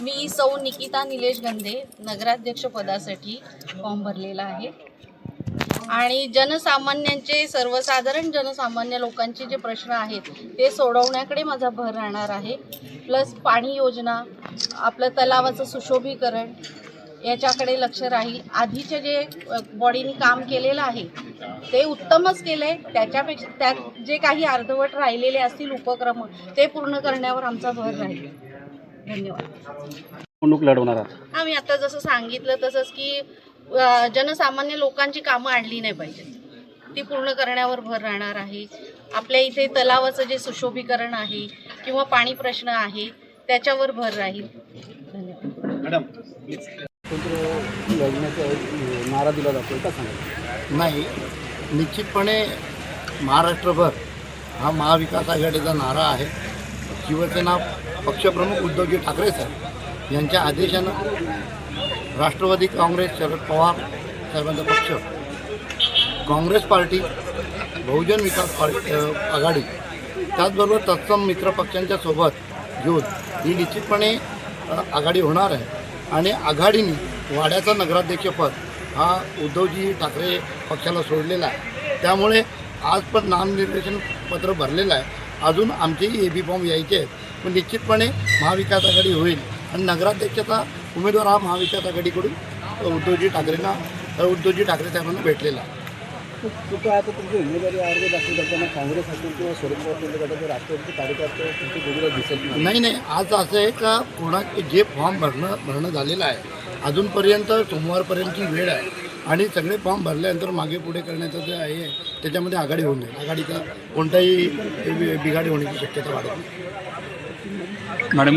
मी सौ निकिता निलेश गंधे नगराध्यक्ष पदासाठी फॉर्म भरलेला आहे. आणि जनसामान्यांचे सर्वसाधारण जनसामान्य लोकांचे जे प्रश्न आहेत ते सोडवण्याकडे माझा भर राहणार आहे. प्लस पाणी योजना आपलं तलावाचं सुशोभीकरण याच्याकडे लक्ष राहील. आधीचे जे बॉडीनी बॉडीने काम केलेलं आहे ते उत्तमच केलं आहे त्याच्यापेक्षा त्यात जे काही अर्धवट राहिलेले असतील उपक्रम ते पूर्ण करण्यावर आमचा भर राहील. धन्यवाद. निवडणूक लढवणार आहात. आम्ही आता जसं सांगितलं तसंच की अ, जनसामान्य लोकांची कामं आणली नाही पाहिजेत. ती पूर्ण करण्यावर भर राहणार आहे. आपल्या इथे तलावाचं जे सुशोभीकरण आहे किंवा पाणी प्रश्न आहे त्याच्यावर भर राहील. धन्यवाद. लढण्याचा नारा दिला जातो का सांगा नाही निश्चितपणे महाराष्ट्रभर हा महाविकास आघाडीचा नारा आहे. शिवसेना पक्षप्रमुख उद्धवजी ठाकरे साहेब यांच्या आदेशानं राष्ट्रवादी काँग्रेस शरद पवार साहेबांचा पक्ष काँग्रेस पार्टी बहुजन विकास पार्टी आघाडी त्याचबरोबर तत्सम मित्र पक्षांच्या सोबत घेऊन ही निश्चितपणे आघाडी होणार आहे. आणि आघाडीने वाड्याचा नगराध्यक्षपद हा उद्धवजी ठाकरे पक्षाला सोडलेला आहे. त्यामुळे आज पण नामनिर्देशन पत्र भरलेलं आहे. अजून आमचेही ए बी फॉर्म यायचे आहेत. पण निश्चितपणे महाविकास आघाडी होईल. आणि नगराध्यक्षाचा उमेदवार हा महाविकास आघाडीकडून उद्धवजी ठाकरेंना उद्धवजी ठाकरे साहेबांना भेटलेला. कुठं आता तुमची उमेदवारी अर्ज दाखल करताना काँग्रेस असेल किंवा शरद पवार यांच्या गटाचे राष्ट्रवादी कार्यकर्ते तुमची दिसत नाही नाही. आज असं आहे का कोणा जे फॉर्म भरणं भरणं झालेलं आहे. अजूनपर्यंत सोमवारपर्यंतची वेळ आहे. आणि सगळे फॉर्म भरल्यानंतर मागे पुढे करण्याचं जे आहे त्याच्यामध्ये आघाडी होऊ नये. आघाडीचा कोणताही बिघाडी होण्याची शक्यता वाढत नाही. मॅडम